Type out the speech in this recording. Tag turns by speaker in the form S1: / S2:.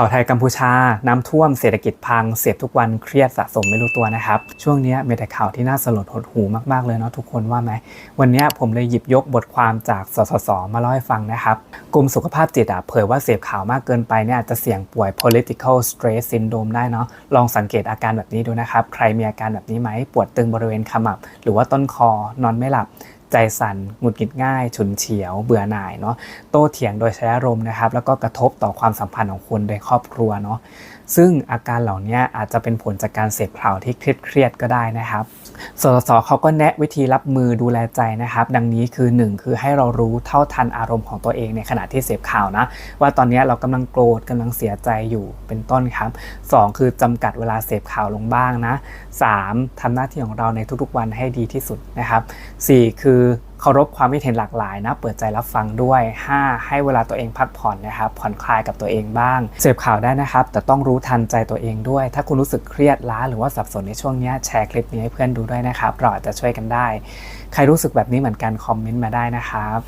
S1: ข่าวไทยกัมพูชา น้ำท่วมเศรษฐกิจพังเสียบทุกวันเครียดสะสมไม่รู้ตัวนะครับ ช่วงนี้มีแต่ข่าวที่น่าสลดหดหูมากๆเลยเนาะทุกคนว่าไหม วันนี้ผมเลยหยิบยกบทความจากสสสมาเล่าให้ฟังนะครับกรมสุขภาพจิตอะเผยว่าเสพข่าวมากเกินไปเนี่ยอาจะเสี่ยงป่วย political stress syndrome ได้เนาะลองสังเกตอาการแบบนี้ดูนะครับ ใครมีอาการแบบนี้ไหมปวดตึงบริเวณขมับ หรือว่าต้นคอนอนไม่หลับ ใจสั่นหงุดหงิดง่าย ฉุนเฉียว เบื่อหน่ายเนาะโต้เถียงโดยใช้อารมณ์นะครับ แล้วก็กระทบต่อความสัมพันธ์ของคุณในครอบครัวเนาะซึ่งอาการเหล่านี้อาจจะเป็นผลจากการเสพข่าวที่เครียดก็ได้นะครับสสสเขาก็แนะวิธีรับมือดูแลใจนะครับ ดังนี้คือ 1 คือให้เรารู้เท่าทันอารมณ์ของตัวเองในขณะที่เสพข่าวนะ ว่าตอนนี้เรากำลังโกรธกำลังเสียใจอยู่เป็นต้นครับ 2 คือจำกัดเวลาเสพข่าวลงบ้างนะ 3. ทำหน้าที่ของเราในทุกๆวันให้ดีที่สุดนะครับ 4คือเคารพความคิดเห็นหลากหลายนะ เปิดใจรับฟังด้วย 5. ให้เวลาตัวเองพักผ่อนนะครับ ผ่อนคลายกับตัวเองบ้าง เสพข่าวได้นะครับ แต่ต้องรู้ทันใจตัวเองด้วย ถ้าคุณรู้สึกเครียดล้าหรือว่าสับสนในช่วงนี้แชร์คลิปนี้ให้เพื่อนดูด้วยนะครับ เราอาจจะช่วยกันได้ ใครรู้สึกแบบนี้เหมือนกันคอมเมนต์มาได้นะครับ